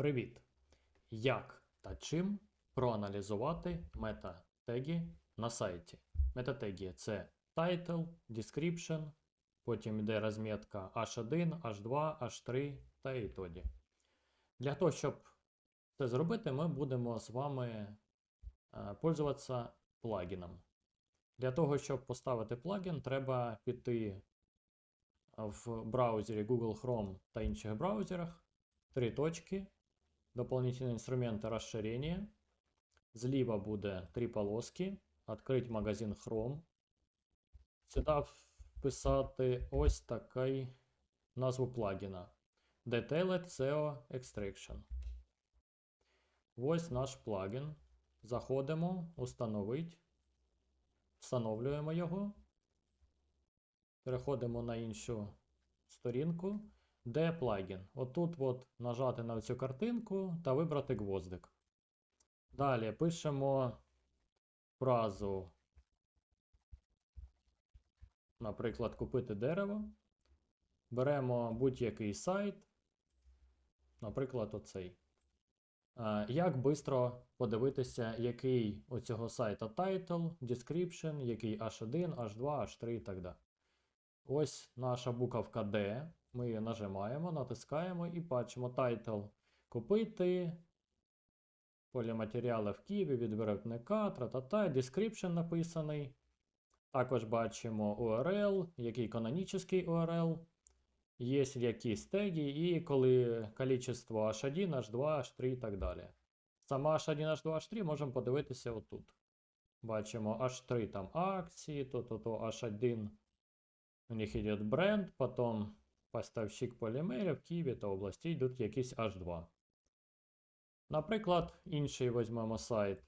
Привіт! Як та чим проаналізувати мета-теги на сайті? Мета-теги це title, description, потім йде розмітка H1, H2, H3 та і тоді. Для того, щоб це зробити, ми будемо з вами е, пользуватися плагіном. Для того, щоб поставити плагін, треба піти в браузері Google Chrome та інших браузерах. Три точки Дополнительные инструменты расширения. Зліва буде три полоски. Открыть магазин Chrome. Сюди вписати ось такий назву плагіна. Detailed SEO Extraction. Ось наш плагін. Заходимо, установить. Встановлюємо його. Переходимо на іншу сторінку. де плагін? Отут от нажати на цю картинку та вибрати гвоздик. Далі пишемо фразу, наприклад, купити дерево. Беремо будь-який сайт, наприклад, оцей. Е, Як швидко подивитися, який у цього сайта title, description, який H1, H2, H3 і так далі. Ось наша буковка D. Ми її нажимаємо, натискаємо і бачимо title Купити. Поліматеріали в Києві від виробника, тра-та-та, description написаний. Також бачимо URL, який канонічний URL. Є якісь теги, і коли кількість H1, H2, H3 і так далі. Сама H1, H2, H3 можемо подивитися отут. Бачимо H3 там акції, то-то-то H1. У них йде бренд, потім поставщик полімерів Києві та області йдуть якісь H2. Наприклад, інший візьмемо сайт.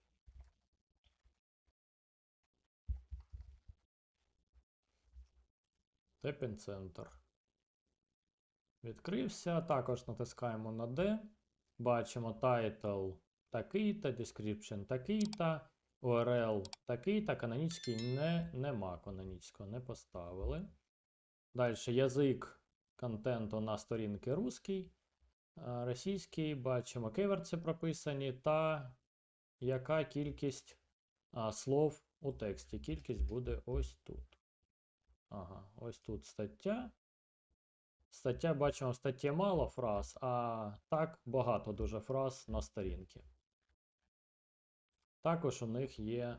Тепін Центр. Відкрився. Також натискаємо на D. Бачимо title такий-то, description такий-то, URL такий-то, канонічний не, нема канонічного, не поставили. Далі язик контенту на сторінки русський, російський, бачимо кеверці прописані, та яка кількість слов у тексті. Кількість буде ось тут. Ага, ось тут стаття. Стаття, бачимо, в статті мало фраз, а так багато дуже фраз на сторінці. Також у них є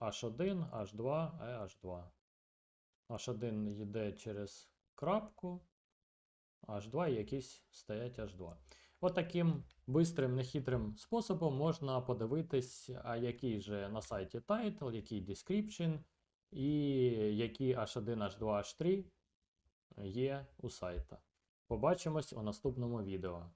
H1, H2 і H2. H1 йде через крапку, H2 і якісь стоять H2. От таким бистрим, нехитрим способом можна подивитись, а який же на сайті title, який description, і які H1, H2, H3 є у сайта. Побачимось у наступному відео.